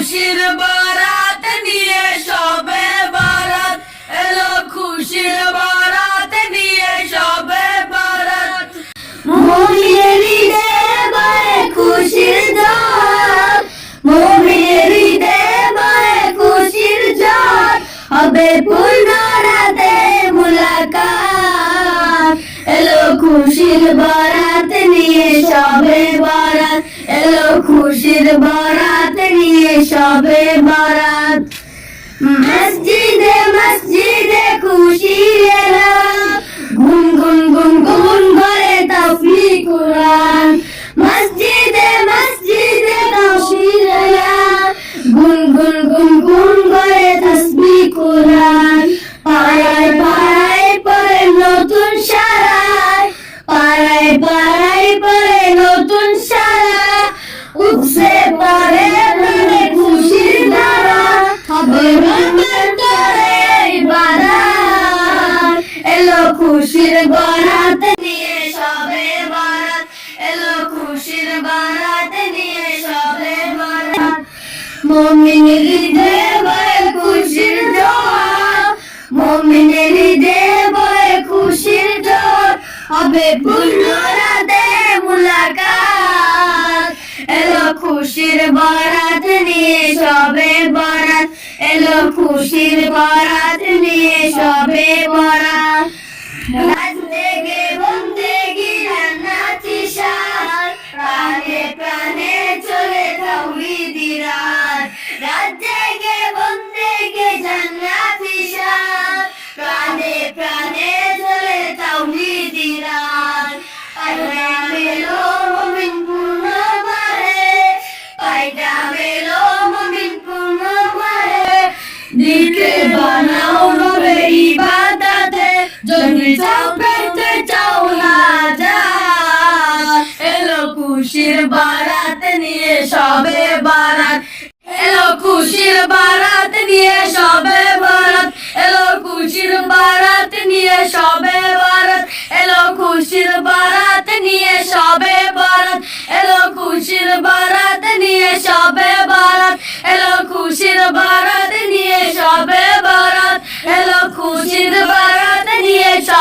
খুশির বারাত নিয়ে সবে বারাত। এলো খুশির বারাত নিয়ে সবে বারাত। মুমিনের ঈদে খুশির জোয়ার মুমিনের ঈদে খুশির জোয়ার হবে পূর্ণ মুলাকাত। এলো খুশির বারাত নিয়ে সবে বারাত। খুশির বারাত নিয়ে সবে বারাত। মসজিদে মসজিদে খুশি এলো গুন গুন গুন গুন করে তফলি কুরআন। মসজিদে মসজিদে খুশি এলো গুন গুন গুন গুন করে তসবিহ কুরআন। পাড়ায় পাড়ায় পড়ে নতুন সারায়। পাড়ায় পাড়ায় রহমতের বারাত। এলো খুশির বারাত নিয়ে সবে বারাত। এলো খুশির বারাত নিয়ে সবে বারাত। মমিনের হৃদয়ে মমিনের হৃদয়ে বয়ে খুশির জোর হবে পূর্ণ রাতে মুলাকাত। এলো খুশির বারাত নিয়ে সবে বারাত। এলো খুশির বারাত নিয়ে সবে বারাত রাজতে গে বন্দে গি জান্নাতি শান প্রাণে প্রাণে চলে তাওহীদি রাত রাজতে গে বন্দে গে জান্নাতি শান প্রাণে প্রাণে চলে তাওহীদি রাত যদি চাও পেতে চাও না যা এলো খুশির বারাত নিয়ে সবে বারাত এলো খুশির বারাত নিয়ে সবে বারাত এলো খুশির বারাত নিয়ে সবে বারাত এলো খুশির বারাত নিয়ে সবে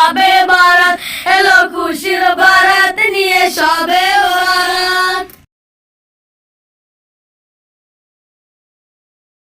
সবে বারাত এলো খুশির বারাত নিয়ে সবে